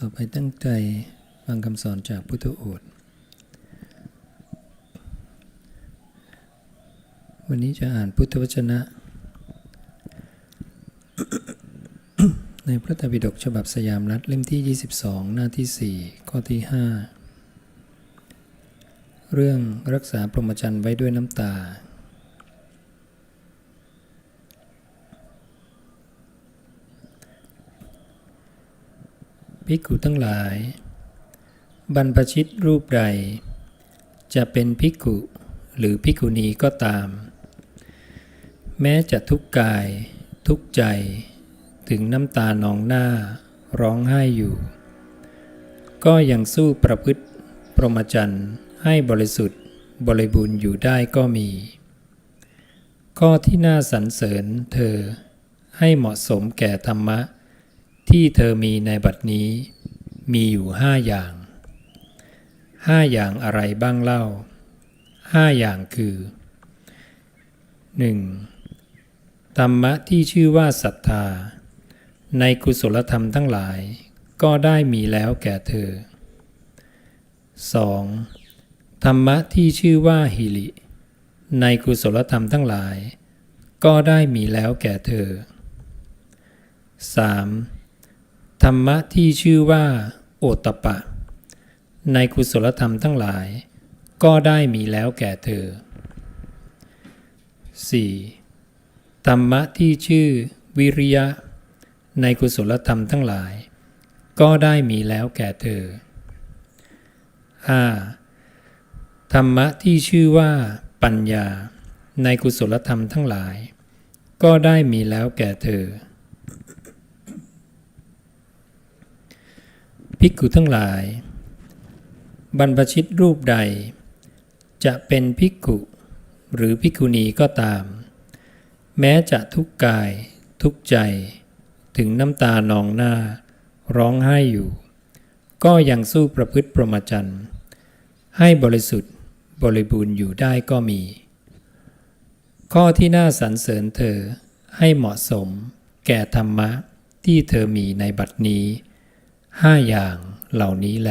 ต่อไปตั้งใจฟังคำสอนจากพุทธโอษฐ์วันนี้จะอ่านพุทธวจนะ ในพระไตรปิฎกฉบับสยามรัฐเล่มที่ 22 หน้าที่ 4 ข้อที่ 5 เรื่องรักษาพรหมจรรย์ไว้ด้วยน้ำตา ภิกขุทั้งหลาย บรรพชิตรูปใด จะเป็นภิกขุหรือภิกขุณีก็ตาม แม้จะทุกข์กายทุกข์ใจ ถึงน้ำตานองหน้าร้องไห้อยู่ ก็ยังสู้ประพฤติพรหมจรรย์ให้บริสุทธิ์บริบูรณ์อยู่ได้ก็มี ข้อที่น่าสรรเสริญเธอให้เหมาะสมแก่ธรรมะ ที่เธอมีในบัดนี้ มีอยู่ห้าอย่างห้าอย่างอะไรบ้างเล่าห้าอย่างคือ 1. ธรรมะที่ชื่อว่าศรัทธา ในกุศลธรรมทั้งหลาย ก็ได้มีแล้วแก่เธอ 2. ธรรมะที่ชื่อว่าหิริ ในกุศลธรรมทั้งหลาย ก็ได้มีแล้วแก่เธอ 3. ธรรมะที่ชื่อว่า โอตปปะ ในกุศลธรรมทั้งหลาย ก็ได้มีแล้วแก่เธอ 4. ธรรมะที่ชื่อวิริยะ ในกุศลธรรมทั้งหลาย ก็ได้มีแล้วแก่เธอ 5. ธรรมะที่ชื่อว่า ปัญญา ในกุศลธรรมทั้งหลาย ก็ได้มีแล้วแก่เธอ ภิกขุทั้งหลาย บรรพชิตรูปใด จะเป็นภิกขุหรือภิกขุณีก็ตาม แม้จะทุกข์กายทุกข์ใจถึงน้ำตานองหน้า ร้องไห้อยู่ ก็ยังสู้ประพฤติพรหมาจรรย์ให้บริสุทธิ์บริบูรณ์อยู่ได้ก็มี ข้อที่น่าสรรเสริญเธอให้เหมาะสม แก่ธรรมะที่เธอมีในบัดนี้ ห้าอย่างเหล่านี้แล